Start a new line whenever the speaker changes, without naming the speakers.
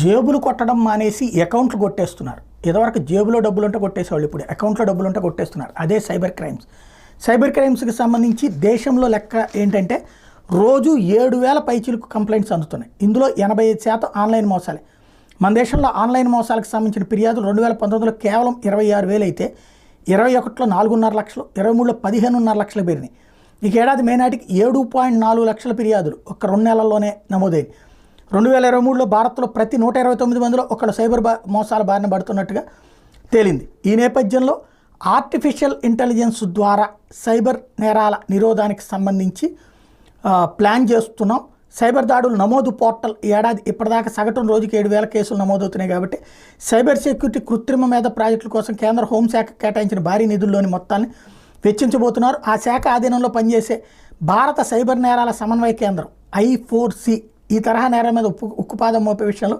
జేబులు కొట్టడం మానేసి అకౌంట్లు కొట్టేస్తున్నారు. ఇదివరకు జేబులో డబ్బులు ఉంటే కొట్టేసేవాళ్ళు ఇప్పుడు అకౌంట్లో డబ్బులు ఉంటే కొట్టేస్తున్నారు. అదే సైబర్ క్రైమ్స్. సైబర్ క్రైమ్స్కి సంబంధించి దేశంలో లెక్క ఏంటంటే రోజు ఏడు వేల పైచీలకు కంప్లైంట్స్ అందుతున్నాయి. ఇందులో ఎనభై ఐదు శాతం ఆన్లైన్ మోసాలే. మన దేశంలో ఆన్లైన్ మోసాలకు సంబంధించిన ఫిర్యాదులు రెండు వేల పంతొమ్మిదిలో కేవలం ఇరవై ఆరు వేలు అయితే ఇరవై ఒకటిలో నాలుగున్నర లక్షలు ఇరవై మూడులో పదిహేనున్నర లక్షలు పెరిగినాయి. ఈ ఏడాది మే నాటికి ఏడు పాయింట్ నాలుగు లక్షల ఫిర్యాదులు ఒక రెండు నెలల్లోనే నమోదైంది రెండు వేల ఇరవై మూడులో భారత్లో ప్రతి నూట ఇరవై తొమ్మిది మందిలో ఒకళ్ళు సైబర్ బా మోసాల బారిన పడుతున్నట్టుగా తేలింది. ఈ నేపథ్యంలో ఆర్టిఫిషియల్ ఇంటెలిజెన్స్ ద్వారా సైబర్ నేరాల నిరోధానికి సంబంధించి ప్లాన్ చేస్తున్నాం. సైబర్ దాడులు నమోదు పోర్టల్ ఏడాది ఇప్పటిదాకా సగటున రోజుకి ఏడు వేల కేసులు నమోదవుతున్నాయి కాబట్టి సైబర్ సెక్యూరిటీ కృత్రిమ మీద ప్రాజెక్టుల కోసం కేంద్ర హోంశాఖ కేటాయించిన భారీ నిధుల్లోని మొత్తాన్ని వెచ్చించబోతున్నారు. ఆ శాఖ ఆధీనంలో పనిచేసే భారత సైబర్ నేరాల సమన్వయ కేంద్రం ఐ ఫోర్ సి ఈ తరహా నేరం మీద ఉప్పు ఉక్కుపాదం మోపే విషయంలో